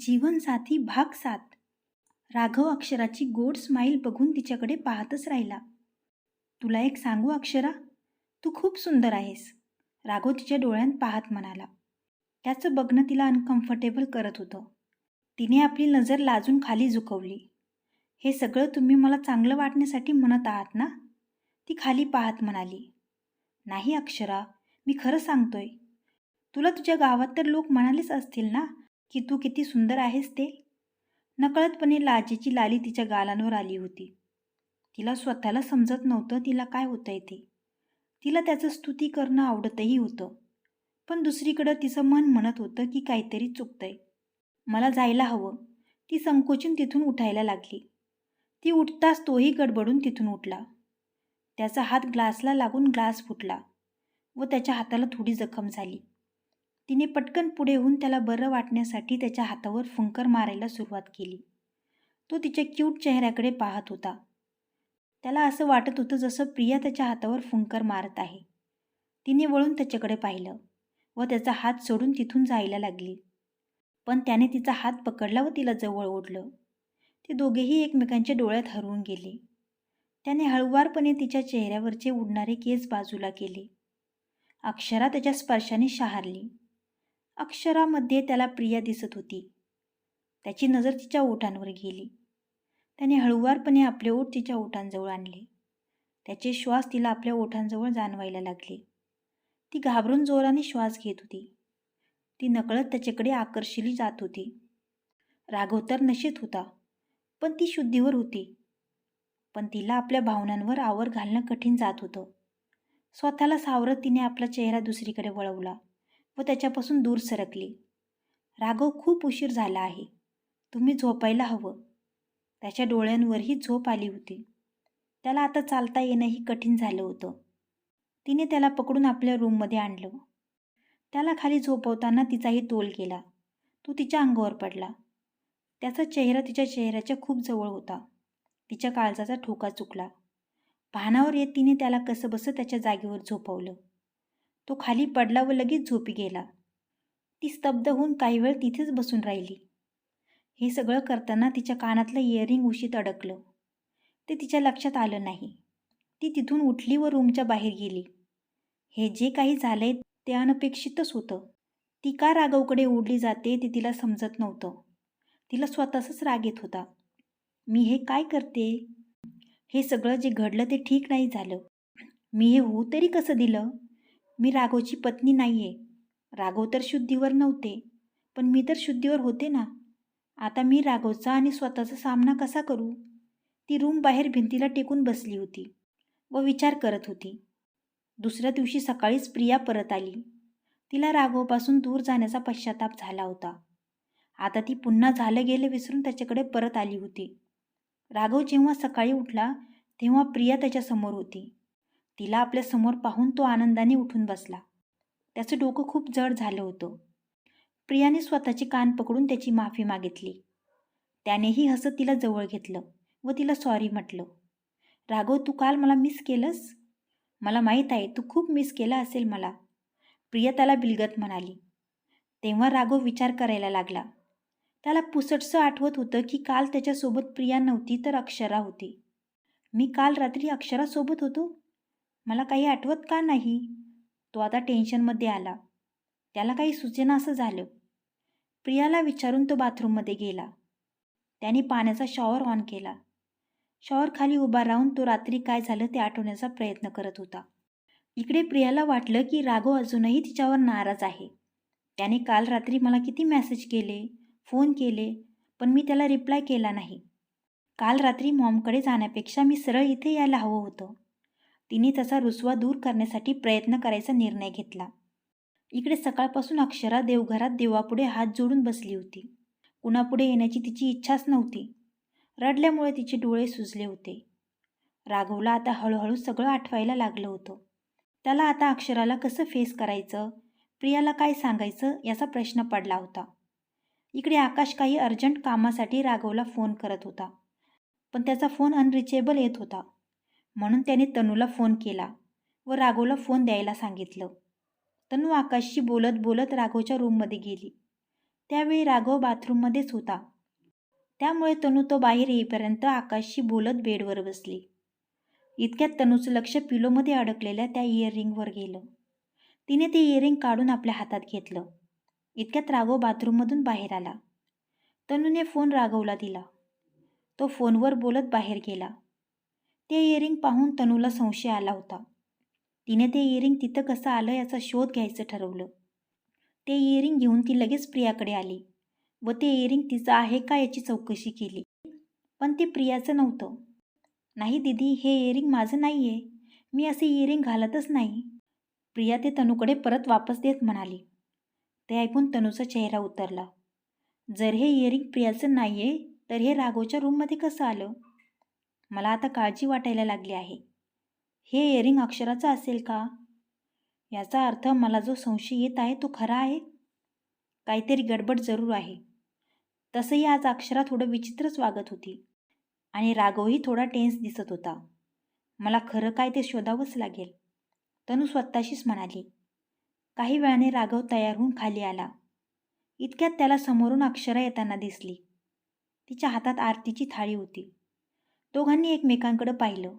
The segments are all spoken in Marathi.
जीवनसाथी भाग सात. राघव अक्षराची गोड स्माईल बघून तिच्याकडे पाहतच राहिला. तुला एक सांगू अक्षरा? तू खूप सुंदर आहेस. राघव तिच्या डोळ्यांत पाहत म्हणाला. त्याचं बघणं तिला अनकम्फर्टेबल करत होतं. तिने आपली नजर लाजून खाली झुकवली. हे सगळं तुम्ही मला चांगलं वाटण्यासाठी म्हणत आहात ना? ती खाली पाहत म्हणाली. नाही अक्षरा मी खरं सांगतोय. तुला तुझ्या गावात तर लोक म्हणालेच असतील ना? की तू किती सुंदर आहेस ते? नकळतपणे लाजेची लाली तिच्या गालांवर आली होती. तिला स्वतःला समजत नव्हतं तिला काय होतंय ते. तिला त्याचं स्तुती करणं आवडतही होतं. पण दुसरीकडं तिचं मन म्हणत होतं की काहीतरी चुकतंय. मला जायला हवं. ती संकोचून तिथून उठायला लागली. ती उठताच तोही गडबडून तिथून उठला. त्याचा हात ग्लासला लागून ग्लास फुटला व त्याच्या हाताला थोडी जखम झाली. तिने पटकन पुढे होऊन त्याला बरं वाटण्यासाठी त्याच्या हातावर फुंकर मारायला सुरुवात केली. तो तिच्या क्यूट चेहऱ्याकडे पाहत होता. त्याला असं वाटत होतं जसं प्रिया त्याच्या हातावर फुंकर मारत आहे. तिने वळून त्याच्याकडे पाहिलं व त्याचा हात सोडून तिथून जायला लागली. पण त्याने तिचा हात पकडला व तिला जवळ ओढलं. ते दोघेही एकमेकांच्या डोळ्यात हरवून गेले. त्याने हळुवारपणे तिच्या चेहऱ्यावरचे उडणारे केस बाजूला केले. अक्षरा त्याच्या स्पर्शाने शहारली. अक्षरामध्ये त्याला प्रिया दिसत होती. त्याची नजर तिच्या ओठांवर गेली. त्याने हळुवारपणे आपले ओठ तिच्या ओठांजवळ आणले. त्याचे श्वास तिला आपल्या ओठांजवळ जाणवायला लागले. ती घाबरून जोराने श्वास घेत होती. ती नकळत त्याच्याकडे आकर्षिली जात होती. राघव तर नशेत होता पण ती शुद्धीवर होती. पण तिला आपल्या भावनांवर आवर घालणं कठीण जात होतं. स्वतःला सावरत तिने आपला चेहरा दुसरीकडे वळवला. व त्याच्यापासून दूर सरकली. राघव खूप उशीर झाला आहे. तुम्ही झोपायला हवं. त्याच्या डोळ्यांवरही झोप आली होती. त्याला आता चालता येणंही कठीण झालं होतं. तिने त्याला पकडून आपल्या रूममध्ये आणलं. त्याला खाली झोपवताना तिचाही तोल केला तो तिच्या अंगावर पडला. त्याचा चेहरा तिच्या चेहऱ्याच्या खूप जवळ होता. तिच्या काळजाचा ठोका चुकला. भानावर येत तिने त्याला कसंबसं त्याच्या जागेवर झोपवलं. तो खाली पडला व लगेच झोपी गेला. ती स्तब्ध होऊन काही वेळ तिथेच बसून राहिली. हे सगळं करताना तिच्या कानातलं इयरिंग उशीत अडकलं. ते तिच्या लक्षात आलं नाही. ती तिथून उठली व रूमच्या बाहेर गेली. हे जे काही झालंय ते अनपेक्षितच होतं. ती का राघवकडे ओढली जाते ते तिला समजत नव्हतं. तिला स्वतःचाच राग येत होता. मी हे काय करते? हे सगळं जे घडलं ते ठीक नाही झालं. मी हे होऊ तरी कसं दिलं? मी राघवची पत्नी नाही आहे राघव तर शुद्धीवर नव्हते. पण मी तर शुद्धीवर होते ना. आता मी राघवचा आणि स्वतःचा सामना कसा करू? ती रूम बाहेर भिंतीला टेकून बसली होती व विचार करत होती. दुसऱ्या दिवशी सकाळीच प्रिया परत आली. तिला राघवपासून दूर जाण्याचा पश्चाताप झाला होता. आता ती पुन्हा झालं गेलं विसरून त्याच्याकडे परत आली होती. राघव जेव्हा सकाळी उठला तेव्हा प्रिया त्याच्यासमोर होती. तिला आपल्यासमोर पाहून तो आनंदाने उठून बसला. त्याचं डोकं खूप जड झालं होतं. प्रियाने स्वतःचे कान पकडून त्याची माफी मागितली. त्यानेही हसत तिला जवळ घेतलं व तिला सॉरी म्हटलं. राघव तू काल मला मिस केलंस? मला माहीत आहे तू खूप मिस केला असेल मला. प्रिया त्याला बिलगत म्हणाली. तेव्हा राघव विचार करायला लागला. त्याला पुसटसं आठवत होतं की काल त्याच्यासोबत प्रिया नव्हती तर अक्षरा होती. मी काल रात्री अक्षरासोबत होतो? मला काही आठवत का नाही? तो आता टेन्शनमध्ये आला. त्याला काही सुचेना असं झालं. प्रियाला विचारून तो बाथरूममध्ये गेला. त्याने पाण्याचा शॉवर ऑन केला. शॉवर खाली उभा राहून तो रात्री काय झालं ते आठवण्याचा प्रयत्न करत होता. इकडे प्रियाला वाटलं की राघव अजूनही तिच्यावर नाराज आहे. त्याने काल रात्री मला किती मेसेज केले फोन केले पण मी त्याला रिप्लाय केला नाही. काल रात्री मॉमकडे जाण्यापेक्षा मी सरळ इथे यायला हवं होतं. तिने त्याचा रुसवा दूर करण्यासाठी प्रयत्न करायचा निर्णय घेतला. इकडे सकाळपासून अक्षरा देवघरात देवापुढे हात जोडून बसली होती. कुणापुढे येण्याची तिची इच्छाच नव्हती. रडल्यामुळे तिचे डोळे सुजले होते. राघवला आता हळूहळू सगळं आठवायला लागलं होतं. त्याला आता अक्षराला कसं फेस करायचं? प्रियाला काय सांगायचं? याचा प्रश्न पडला होता. इकडे आकाश काही अर्जंट कामासाठी राघवला फोन करत होता. पण त्याचा फोन अनरिचेबल येत होता. म्हणून त्याने तनूला फोन केला व राघवला फोन द्यायला सांगितलं. तनू आकाशशी बोलत बोलत राघवच्या रूममध्ये गेली. त्यावेळी राघव बाथरूममध्येच होता. त्यामुळे तनू तो बाहेर येईपर्यंत आकाशशी बोलत बेडवर बसली. इतक्यात तनूचं लक्ष पिलोमध्ये अडकलेल्या त्या इयरिंगवर गेलं. तिने ते इयरिंग काढून आपल्या हातात घेतलं. इतक्यात राघव बाथरूममधून बाहेर आला. तनूने फोन राघवला दिला. तो फोनवर बोलत बाहेर गेला. ते इयरिंग पाहून तनूला संशय आला होता. तिने ते इयरिंग तिथं कसं आलं याचा शोध घ्यायचं ठरवलं. ते इयरिंग घेऊन ती लगेच प्रियाकडे आली. व ते इयरिंग तिचं आहे का याची चौकशी केली. पण ते प्रियाचं नव्हतं. नाही दिदी हे इयरिंग माझं नाही आहे मी असे इयरिंग घालतच नाही. प्रिया ते तनूकडे परत वापस देत म्हणाली. ते ऐकून तनूचा चेहरा उतरला. जर हे इयरिंग प्रियाचं नाही आहे तर हे राघवच्या रूममध्ये कसं आलं? मला आता काळजी वाटायला लागली आहे. हे इयरिंग अक्षराचं असेल का? याचा अर्थ मला जो संशय येत आहे तो खरा आहे? काहीतरी गडबड जरूर आहे. तसंही आज अक्षरा थोडं विचित्रच वागत होती आणि राघवही थोडा टेन्स दिसत होता. मला खरं काय ते शोधावंच लागेल. तनू स्वतःशीच म्हणाली काही वेळाने राघव तयार होऊन खाली आला. इतक्यात त्याला समोरून अक्षरा येताना दिसली. तिच्या हातात आरतीची थाळी होती. दोघांनी एकमेकांकडं पाहिलं.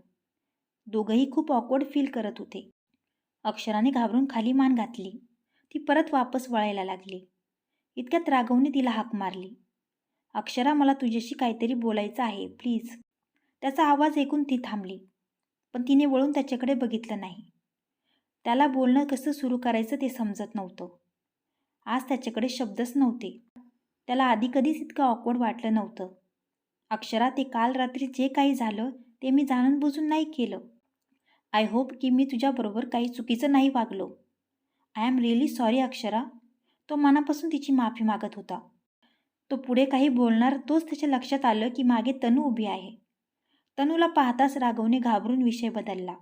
दोघंही खूप ऑकवर्ड फील करत होते. अक्षराने घाबरून खाली मान घातली. ती परत वापस वळायला लागली. इतक्यात राघवने तिला हाक मारली. अक्षरा मला तुझ्याशी काहीतरी बोलायचं आहे प्लीज त्याचा आवाज ऐकून ती थांबली. पण तिने वळून त्याच्याकडे बघितलं नाही. त्याला बोलणं कसं सुरू करायचं ते समजत नव्हतं. आज त्याच्याकडे शब्दच नव्हते. त्याला आधी कधीच इतकं ऑकवर्ड वाटलं नव्हतं. अक्षरा ते काल रात्री जे काही झालं ते मी जाणून बुजून नाही केलं. आय होप की मी तुझ्याबरोबर काही चुकीचं नाही वागलो. I am really sorry Akshara. तो मनापासून तिची माफी मागत होता. तो पुढे काही बोलणार तोच त्याच्या लक्षात आलं की मागे तनू उभी आहे. तनूला पाहताच राघवने घाबरून विषय बदलला.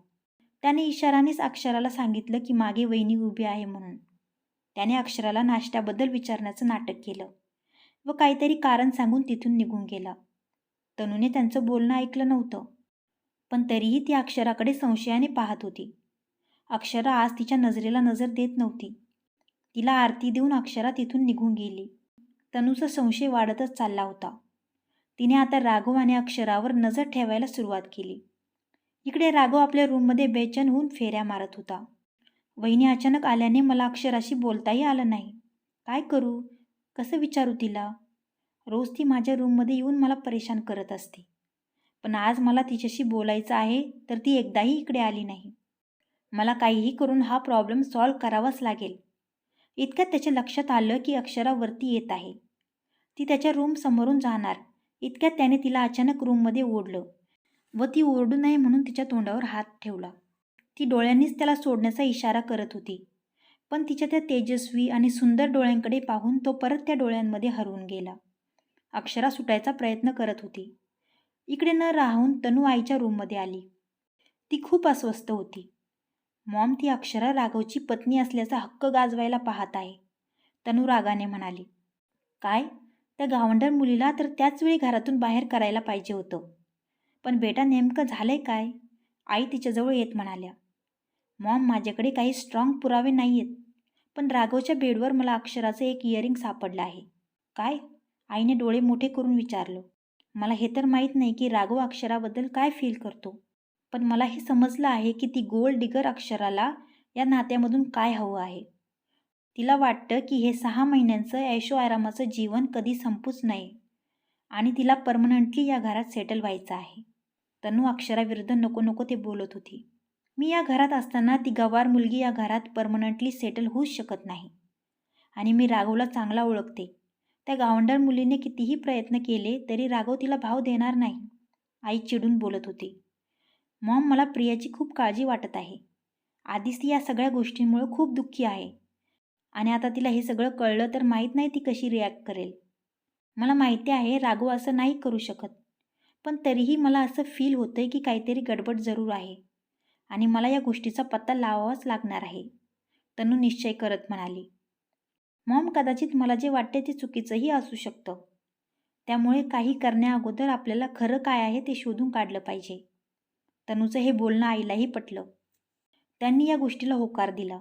त्याने इशारानेच अक्षराला सांगितलं की मागे वहिनी उभी आहे म्हणून. त्याने अक्षराला नाश्त्याबद्दल विचारण्याचं नाटक केलं व काहीतरी कारण सांगून तिथून निघून गेला. तनूने त्यांचं बोलणं ऐकलं नव्हतं. पण तरीही ती अक्षराकडे संशयाने पाहत होती. अक्षरा आज तिच्या नजरेला नजर देत नव्हती. तिला आरती देऊन अक्षरा तिथून निघून गेली. तनूचा संशय वाढतच चालला होता. तिने आता राघव आणि अक्षरावर नजर ठेवायला सुरुवात केली. इकडे राघव आपल्या रूममध्ये बेचैन होऊन फेऱ्या मारत होता. वहिनी अचानक आल्याने मला अक्षराशी बोलताही आलं नाही. काय करू? कसं विचारू तिला? रोज ती माझ्या रूममध्ये येऊन मला परेशान करत असते. पण आज मला तिच्याशी बोलायचं आहे तर ती एकदाही इकडे आली नाही. मला काहीही करून हा प्रॉब्लेम सॉल्व करावाच लागेल. इतक्यात त्याच्या लक्षात आलं की अक्षरा वरती येत आहे. ती त्याच्या रूम समोरून जाणार. इतक्यात त्याने तिला अचानक रूममध्ये ओढलं व ती ओरडू नये म्हणून तिच्या तोंडावर हात ठेवला. ती डोळ्यांनीच त्याला सोडण्याचा इशारा करत होती. पण तिच्या त्या तेजस्वी आणि सुंदर डोळ्यांकडे पाहून तो परत त्या डोळ्यांमध्ये हरवून गेला. अक्षरा सुटायचा प्रयत्न करत होती. इकडे न राहून तनू आईच्या रूममध्ये आली. ती खूप अस्वस्थ होती. मॉम ती अक्षरा राघवची पत्नी असल्याचा हक्क गाजवायला पाहत आहे. तनू रागाने म्हणाली काय? त्या गावंडर मुलीला तर त्याच वेळी घरातून बाहेर करायला पाहिजे होतं. पण बेटा नेमकं झालंय काय? आई तिच्याजवळ येत म्हणाल्या मॉम माझ्याकडे काही स्ट्रॉंग पुरावे नाही आहेत पण राघवच्या बेडवर मला अक्षराचं एक इयरिंग सापडलं आहे. काय? आईने डोळे मोठे करून विचारलं मला हे तर माहीत नाही की राघव अक्षराबद्दल काय फील करतो पण मला हे समजलं आहे की ती गोल डिगर अक्षराला या नात्यामधून काय हवं आहे. तिला वाटतं की हे सहा महिन्यांचं ऐशो आरामाचं जीवन कधी संपूच नये आणि तिला परमनंटली या घरात सेटल व्हायचं आहे. तनू अक्षराविरुद्ध नको नको ते बोलत होती. मी या घरात असताना ती गवार मुलगी या घरात परमनंटली सेटल होऊच शकत नाही आणि मी राघवला चांगला ओळखते. त्या गावंडर मुलीने कितीही प्रयत्न केले तरी राघव तिला भाव देणार नाही आई चिडून बोलत होती. मॉम मला प्रियाची खूप काळजी वाटत आहे. आधीच ती या सगळ्या गोष्टींमुळे खूप दुःखी आहे. आणि आता तिला हे सगळं कळलं तर माहीत नाही ती कशी रिॲक्ट करेल. मला माहिती आहे राघव असं नाही करू शकत. पण तरीही मला असं फील होतं आहे की काहीतरी गडबड जरूर आहे. आणि मला या गोष्टीचा पत्ता लावावाच लागणार आहे. तनू निश्चय करत म्हणाली. मॉम कदाचित मला जे वाटते ते चुकीचंही असू शकतं. त्यामुळे काही करण्याअगोदर आपल्याला खरं काय आहे ते शोधून काढलं पाहिजे. तनूचं हे बोलणं आईलाही पटलं. त्यांनी या गोष्टीला होकार दिला.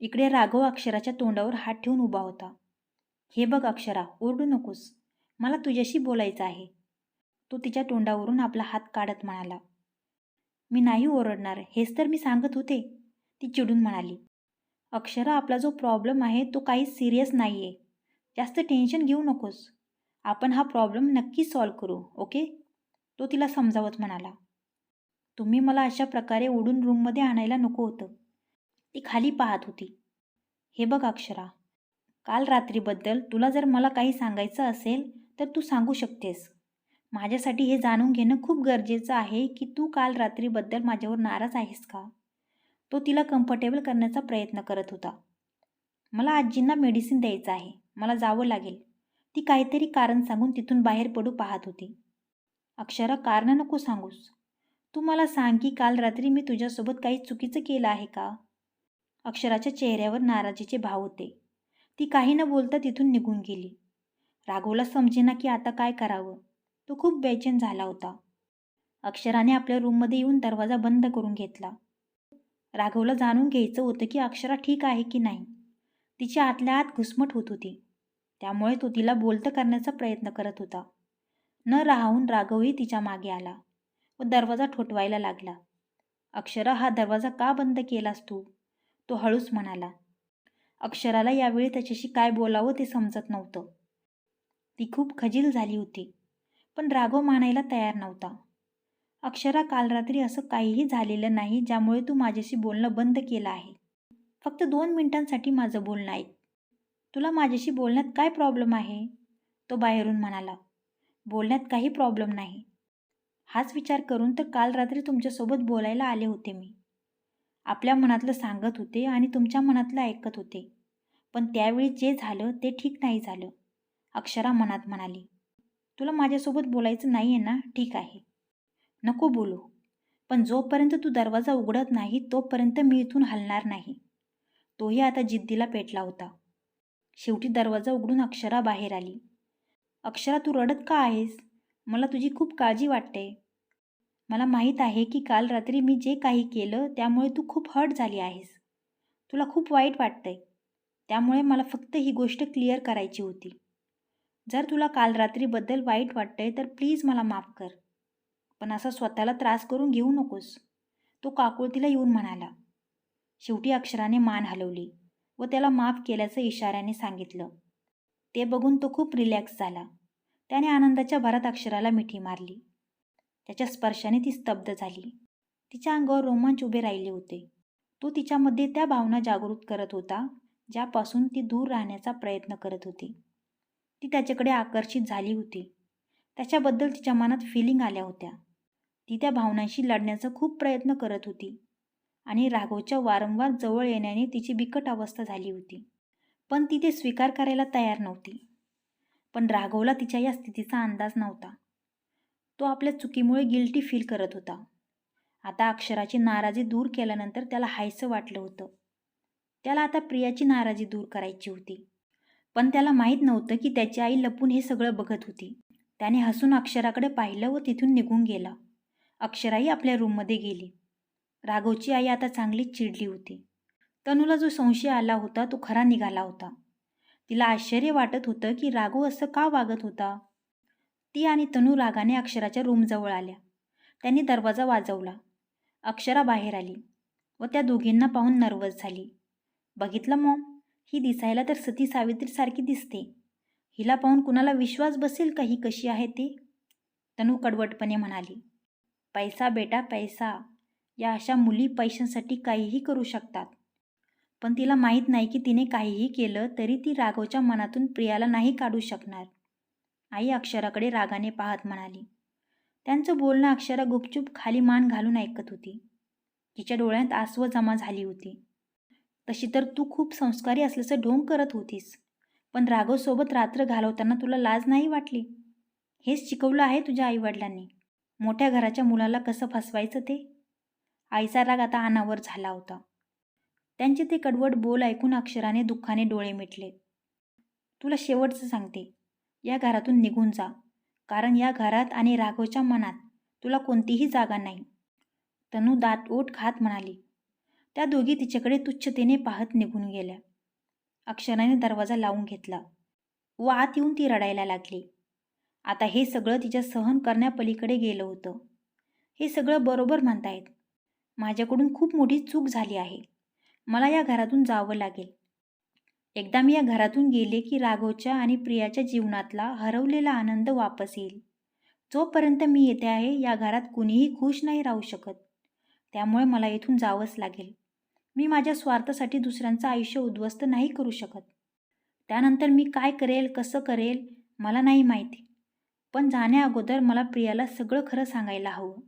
इकडे राघव अक्षराच्या तोंडावर हात ठेवून उभा होता. हे बघ अक्षरा ओरडू नकोस. मला तुझ्याशी बोलायचं आहे. तो तिच्या तोंडावरून आपला हात काढत म्हणाला. मी नाही ओरडणार. हेच तर मी सांगत होते ती चिडून म्हणाली. अक्षरा आपला जो प्रॉब्लेम आहे तो काही सिरियस नाही आहे जास्त टेन्शन घेऊ नकोस. आपण हा प्रॉब्लेम नक्की सॉल्व करू ओके तो तिला समजावत म्हणाला. तुम्ही मला अशा प्रकारे ओढून रूममध्ये आणायला नको होतं. ती खाली पाहत होती. हे बघ अक्षरा काल रात्रीबद्दल तुला जर मला काही सांगायचं असेल तर तू सांगू शकतेस. माझ्यासाठी हे जाणून घेणं खूप गरजेचं आहे की तू काल रात्रीबद्दल माझ्यावर नाराज आहेस का? तो तिला कम्फर्टेबल करण्याचा प्रयत्न करत होता. मला आजींना मेडिसिन द्यायचं आहे. मला जावं लागेल. ती काहीतरी कारण सांगून तिथून बाहेर पडू पाहत होती. अक्षरा कारणं नको सांगूस. तू मला सांग की काल रात्री मी तुझ्यासोबत काही चुकीचं केलं आहे का? अक्षराच्या चेहऱ्यावर नाराजीचे भाव होते. ती काही न बोलता तिथून निघून गेली. राघवला समजेना की आता काय करावं. तो खूप बेचैन झाला होता. अक्षराने आपल्या रूममध्ये येऊन दरवाजा बंद करून घेतला. राघवला जाणून घ्यायचं होतं की अक्षरा ठीक आहे की नाही. तिच्या आतल्या आत घुसमट होत होती. त्यामुळे तो तिला बोलतं करण्याचा प्रयत्न करत होता. न राहून राघवही तिच्यामागे आला व दरवाजा ठोठवायला लागला. अक्षरा हा दरवाजा का बंद केलास तू? तो हळूच म्हणाला. अक्षराला यावेळी त्याच्याशी काय बोलावं ते समजत नव्हतं. ती खूप खजील झाली होती. पण राघव मानायला तयार नव्हता. अक्षरा काल रात्री असं काहीही झालेलं नाही ज्यामुळे तू माझ्याशी बोलणं बंद केलं आहे. फक्त दोन मिनिटांसाठी माझं बोलणं ऐक. तुला माझ्याशी बोलण्यात काय प्रॉब्लेम आहे? तो बाहेरून म्हणाला. बोलण्यात काही प्रॉब्लेम नाही. हाच विचार करून तर काल रात्री तुमच्यासोबत बोलायला आले होते मी. आपल्या मनातलं सांगत होते आणि तुमच्या मनातलं ऐकत होते. पण त्यावेळी जे झालं ते ठीक नाही झालं. अक्षरा मनात म्हणाली. तुला माझ्यासोबत बोलायचं नाही आहे ना? ठीक आहे. नको बोलू. पण जोपर्यंत तू दरवाजा उघडत नाही तोपर्यंत मी इथून हलणार नाही. तोही आता जिद्दीला पेटला होता. शेवटी दरवाजा उघडून अक्षरा बाहेर आली. अक्षरा तू रडत का आहेस? मला तुझी खूप काळजी वाटते. मला माहीत आहे की काल रात्री मी जे काही केलं त्यामुळे तू खूप हर्ट झाली आहेस. तुला खूप वाईट वाटतंय. त्यामुळे मला फक्त ही गोष्ट क्लिअर करायची होती. जर तुला काल रात्रीबद्दल वाईट वाटतंय तर प्लीज मला माफ कर. पण असा स्वतःला त्रास करून घेऊ नकोस. तो काकुळतीला येऊन म्हणाला. शेवटी अक्षराने मान हलवली व त्याला माफ केल्याचं इशाऱ्याने सांगितलं. ते बघून तो खूप रिलॅक्स झाला. त्याने आनंदाच्या भरात अक्षराला मिठी मारली. त्याच्या स्पर्शाने ती स्तब्ध झाली. तिच्या अंगावर रोमांच उभे राहिले होते. तो तिच्यामध्ये त्या भावना जागृत करत होता ज्यापासून ती दूर राहण्याचा प्रयत्न करत होती. ती त्याच्याकडे आकर्षित झाली होती. त्याच्याबद्दल तिच्या मनात फिलिंग आल्या होत्या. ती त्या भावनांशी लढण्याचा खूप प्रयत्न करत होती. आणि राघवच्या वारंवार जवळ येण्याने तिची बिकट अवस्था झाली होती. पण ती ते स्वीकार करायला तयार नव्हती. पण राघवला तिच्या या स्थितीचा अंदाज नव्हता. तो आपल्या चुकीमुळे गिल्टी फील करत होता. आता अक्षराची नाराजी दूर केल्यानंतर त्याला हायसं वाटलं होतं. त्याला आता प्रियाची नाराजी दूर करायची होती. पण त्याला माहीत नव्हतं की त्याची आई लपून हे सगळं बघत होती. त्याने हसून अक्षराकडे पाहिलं व तिथून निघून गेला. अक्षराही आपल्या रूममध्ये गेली. राघवची आई आता चांगलीच चिडली होती. तनूला जो संशय आला होता तो खरा निघाला होता. तिला आश्चर्य वाटत होतं की राघव असं का वागत होता? ती आणि तनू रागाने अक्षराच्या रूमजवळ आल्या. त्यांनी दरवाजा वाजवला. अक्षरा बाहेर आली व त्या दोघींना पाहून नर्वस झाली. बघितलं मॉम ही दिसायला तर सती सावित्रीसारखी दिसते. हिला पाहून कुणाला विश्वास बसेल का? ही कशी आहे ते? तनू कडवटपणे म्हणाली. पैसा बेटा पैसा. या अशा मुली पैशांसाठी काहीही करू शकतात. पण तिला माहीत नाही की तिने काहीही केलं तरी ती राघवच्या मनातून प्रियाला नाही काढू शकणार. आई अक्षराकडे रागाने पाहत म्हणाली. त्यांचं बोलणं अक्षरा गुपचूप खाली मान घालून ऐकत होती. तिच्या डोळ्यात आसवं जमा झाली होती. तशी तर तू खूप संस्कारी असल्याचं ढोंग करत होतीस. पण राघवसोबत रात्र घालवताना तुला लाज नाही वाटली? हेच शिकवलं आहे तुझ्या आईवडिलांनी. मोठ्या घराच्या मुलाला कसं फसवायचं ते? आईचा राग आता अनावर झाला होता. त्यांचे ते कडवट बोल ऐकून अक्षराने दुःखाने डोळे मिटले. तुला शेवटचं सांगते. या घरातून निघून जा. कारण या घरात आणि राघवच्या मनात तुला कोणतीही जागा नाही. तनू दात ओट खात म्हणाली. त्या दोघी तिच्याकडे तुच्छतेने पाहत निघून गेल्या. अक्षराने दरवाजा लावून घेतला. व आत येऊन ती रडायला लागली. आता हे सगळं तिच्या सहन करण्यापलीकडे गेलं होतं. हे सगळं बरोबर म्हणतायत. माझ्याकडून खूप मोठी चूक झाली आहे. मला या घरातून जावं लागेल. एकदा मी या घरातून गेले की राघवच्या आणि प्रियाच्या जीवनातला हरवलेला आनंद वापस येईल. जोपर्यंत मी येते आहे या घरात कुणीही खुश नाही राहू शकत. त्यामुळे मला इथून जावंच लागेल. मी माझ्या स्वार्थासाठी दुसऱ्यांचं आयुष्य उद्ध्वस्त नाही करू शकत. त्यानंतर मी काय करेल कसं करेल मला नाही माहिती. पण जाण्या अगोदर मला प्रियाला सगळं खरं सांगायला हवं.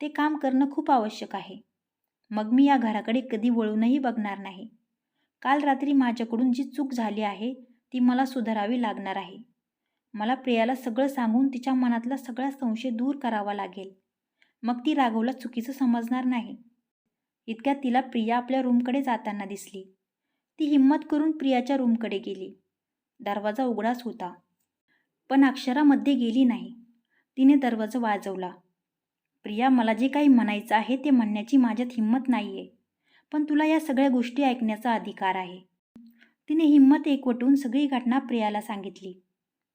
ते काम करणं खूप आवश्यक आहे. मग मी या घराकडे कधी वळूनही बघणार नाही. काल रात्री माझ्याकडून जी चूक झाली आहे ती मला सुधारावी लागणार आहे. मला प्रियाला सगळं सांगून तिच्या मनातला सगळा संशय दूर करावा लागेल. मग ती राघवला चुकीचं समजणार नाही. इतक्यात तिला प्रिया आपल्या रूमकडे जाताना दिसली. ती हिंमत करून प्रियाच्या रूमकडे गेली. दरवाजा उघडाच होता. पण अक्षरामध्ये गेली नाही. तिने दरवाजा वाजवला. प्रिया मला जे काही म्हणायचं आहे ते म्हणण्याची माझ्यात हिंमत नाही आहे पण तुला या सगळ्या गोष्टी ऐकण्याचा अधिकार आहे. तिने हिंमत एकवटून सगळी घटना प्रियाला सांगितली.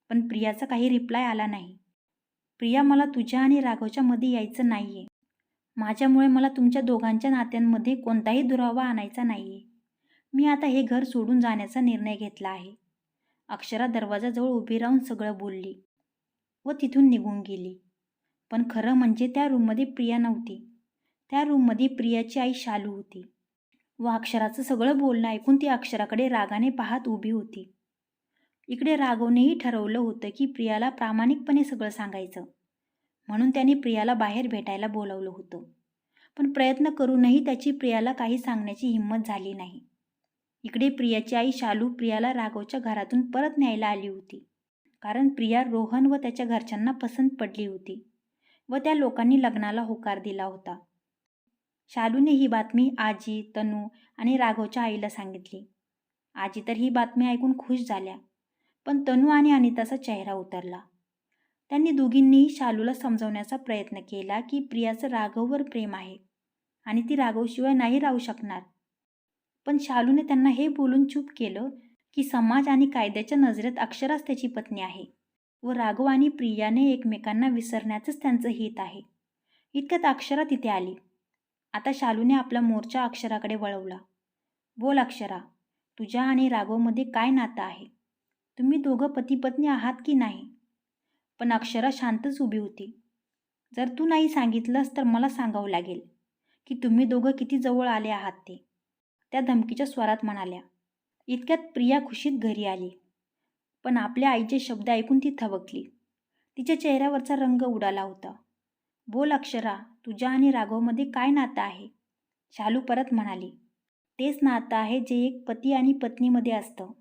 पण प्रियाचा काही रिप्लाय आला नाही. प्रिया मला तुझ्या आणि राघवच्या मध्ये यायचं नाही आहे माझ्यामुळे मला तुमच्या दोघांच्या नात्यांमध्ये कोणताही दुरावा आणायचा नाही आहे मी आता हे घर सोडून जाण्याचा निर्णय घेतला आहे. अक्षरा दरवाजाजवळ उभी राहून सगळं बोलली व तिथून निघून गेली. पण खरं म्हणजे त्या रूममध्ये प्रिया नव्हती. त्या रूममध्ये प्रियाची आई शालू होती व अक्षराचं सगळं बोलणं ऐकून ती अक्षराकडे रागाने पाहत उभी होती. इकडे राघवनेही ठरवलं होतं की प्रियाला प्रामाणिकपणे सगळं सांगायचं. म्हणून त्याने प्रियाला बाहेर भेटायला बोलावलं होतं. पण प्रयत्न करूनही त्याची प्रियाला काही सांगण्याची हिंमत झाली नाही. इकडे प्रियाची आई शालू प्रियाला राघवच्या घरातून परत न्यायला आली होती. कारण प्रिया रोहन व त्याच्या घरच्यांना पसंत पडली होती व त्या लोकांनी लग्नाला होकार दिला होता. शालूने ही बातमी आजी तनू आणि राघवच्या आईला सांगितली. आजी तर ही बातमी ऐकून खुश झाल्या पण तनू आणि अनिताचा चेहरा उतरला. त्यांनी दोघींनीही शालूला समजवण्याचा प्रयत्न केला की प्रियाचं राघववर प्रेम आहे आणि ती राघवशिवाय नाही राहू शकणार. पण शालूने त्यांना हे बोलून चूप केलं की समाज आणि कायद्याच्या नजरेत अक्षरास त्याची पत्नी आहे व राघव आणि प्रियाने एकमेकांना विसरण्याचंच त्यांचं हित आहे. इतक्यात अक्षरा तिथे आली. आता शालूने आपला मोर्चा अक्षराकडे वळवला. बोल अक्षरा तुझ्या आणि राघवमध्ये काय नातं आहे? तुम्ही दोघं पती पत्नी आहात की नाही? पण अक्षरा शांतच उभी होती. जर तू नाही सांगितलंस तर मला सांगावं लागेल की तुम्ही दोघं किती जवळ आले आहात ते. त्या धमकीच्या स्वरात म्हणाल्या इतक्यात प्रिया खुशीत घरी आली. पण आपल्या आईचे शब्द ऐकून ती थबकली तिच्या चेहऱ्यावरचा रंग उडाला होता. बोल अक्षरा तुझ्या आणि राघवमध्ये काय नातं आहे शालू परत म्हणाली तेच नातं आहे जे एक पती आणि पत्नीमध्ये असतं.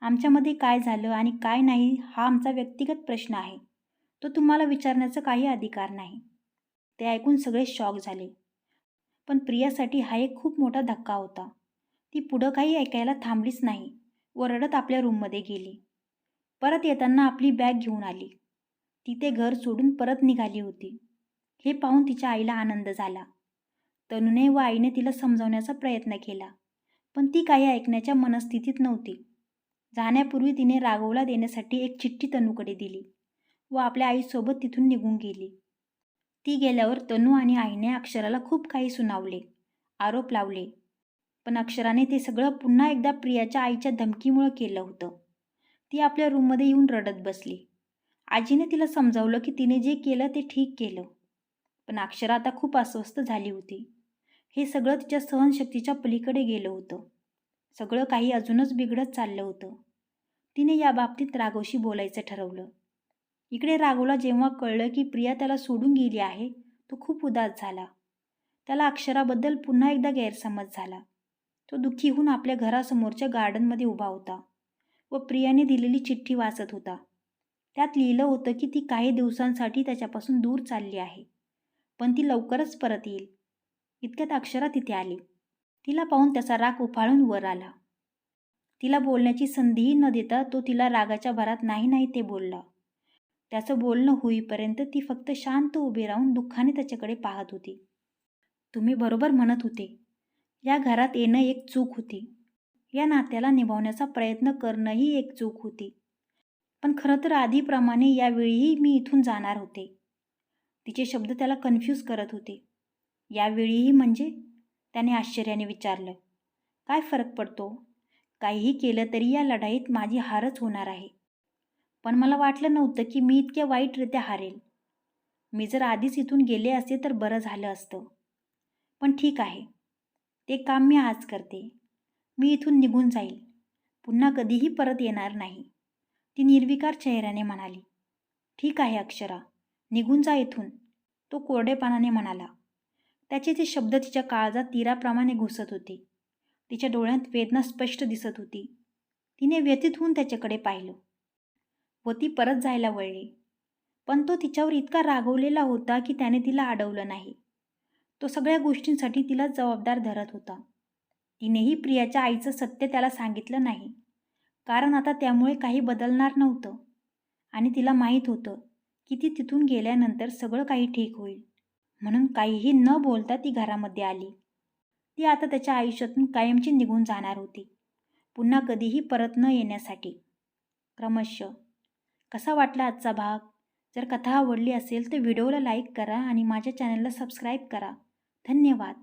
आमच्यामध्ये काय झालं आणि काय नाही हा आमचा व्यक्तिगत प्रश्न आहे. तो तुम्हाला विचारण्याचा काही अधिकार नाही. ते ऐकून सगळे शॉक झाले. पण प्रियासाठी हा एक खूप मोठा धक्का होता. ती पुढं काही ऐकायला थांबलीच नाही. व रडत आपल्या रूममध्ये गेली. परत येताना आपली बॅग घेऊन आली. ती ते घर सोडून परत निघाली होती. हे पाहून तिच्या आईला आनंद झाला. तनुने व आईने तिला समजावण्याचा प्रयत्न केला. पण ती काही ऐकण्याच्या मनस्थितीत नव्हती. जाण्यापूर्वी तिने राघवला देण्यासाठी एक चिठ्ठी तनूकडे दिली व आपल्या आईसोबत तिथून निघून गेली. ती गेल्यावर तनू आणि आईने अक्षराला खूप काही सुनावले आरोप लावले. पण अक्षराने ते सगळं पुन्हा एकदा प्रियाच्या आईच्या धमकीमुळं केलं होतं. ती आपल्या रूममध्ये येऊन रडत बसली. आजीने तिला समजावलं की तिने जे केलं ते ठीक केलं. पण अक्षरा आता खूप अस्वस्थ झाली होती. हे सगळं तिच्या सहनशक्तीच्या पलीकडे गेलं होतं. सगळं काही अजूनच बिघडत चाललं होतं. तिने या बाबतीत राघवशी बोलायचं ठरवलं. इकडे राघवला जेव्हा कळलं की प्रिया त्याला सोडून गेली आहे तो खूप उदास झाला. त्याला अक्षराबद्दल पुन्हा एकदा गैरसमज झाला. तो दुःखी होऊन आपल्या घरासमोरच्या गार्डनमध्ये उभा होता व प्रियाने दिलेली चिठ्ठी वाचत होता. त्यात लिहिलं होतं की ती काही दिवसांसाठी त्याच्यापासून दूर चालली आहे पण ती लवकरच परत येईल. इतक्यात अक्षरा तिथे आली. तिला पाहून त्याचा राग उफाळून वर आला. तिला बोलण्याची संधीही न देता तो तिला रागाच्या भरात नाही नाही ते बोलला. त्याचं बोलणं होईपर्यंत ती फक्त शांत उभी राहून दुःखाने त्याच्याकडे पाहत होती. तुम्ही बरोबर म्हणत होते. या घरात येणं एक चूक होती. या नात्याला निभावण्याचा प्रयत्न करणंही एक चूक होती. पण खरं तर आधीप्रमाणे यावेळीही मी इथून जाणार होते. तिचे शब्द त्याला कन्फ्यूज करत होते. यावेळीही म्हणजे? त्याने आश्चर्याने विचारलं. काय फरक पडतो? काहीही केलं तरी या लढाईत माझी हारच होणार आहे. पण मला वाटलं नव्हतं की मी इतक्या वाईटरित्या हारेल. मी जर आधीच इथून गेले असते तर बरं झालं असतं. पण ठीक आहे. ते काम मी आज करते. मी इथून निघून जाईल. पुन्हा कधीही परत येणार नाही. ती निर्विकार चेहऱ्याने म्हणाली. ठीक आहे अक्षरा. निघून जा इथून. तो कोरडेपणाने म्हणाला. त्याचे ते शब्द तिच्या काळजात तीराप्रमाणे घुसत होते. तिच्या डोळ्यात वेदना स्पष्ट दिसत होती. तिने व्यथित होऊन त्याच्याकडे पाहिलं. व ती परत जायला वळली. पण तो तिच्यावर इतका रागवलेला होता की त्याने तिला अडवलं नाही. तो सगळ्या गोष्टींसाठी तिला जबाबदार धरत होता. तिनेही प्रियाच्या आईचं सत्य त्याला सांगितलं नाही. कारण आता त्यामुळे काही बदलणार नव्हतं. आणि तिला माहीत होतं की ती तिथून गेल्यानंतर सगळं काही ठीक होईल. म्हणून काहीही न बोलता ती घरामध्ये आली. ती आता त्याच्या आयुष्यातून कायमची निघून जाणार होती. पुन्हा कधीही परत न येण्यासाठी. क्रमशः कसा वाटला आजचा भाग? जर कथा आवडली असेल तर व्हिडिओला लाईक करा आणि माझ्या चॅनलला सबस्क्राईब करा. धन्यवाद.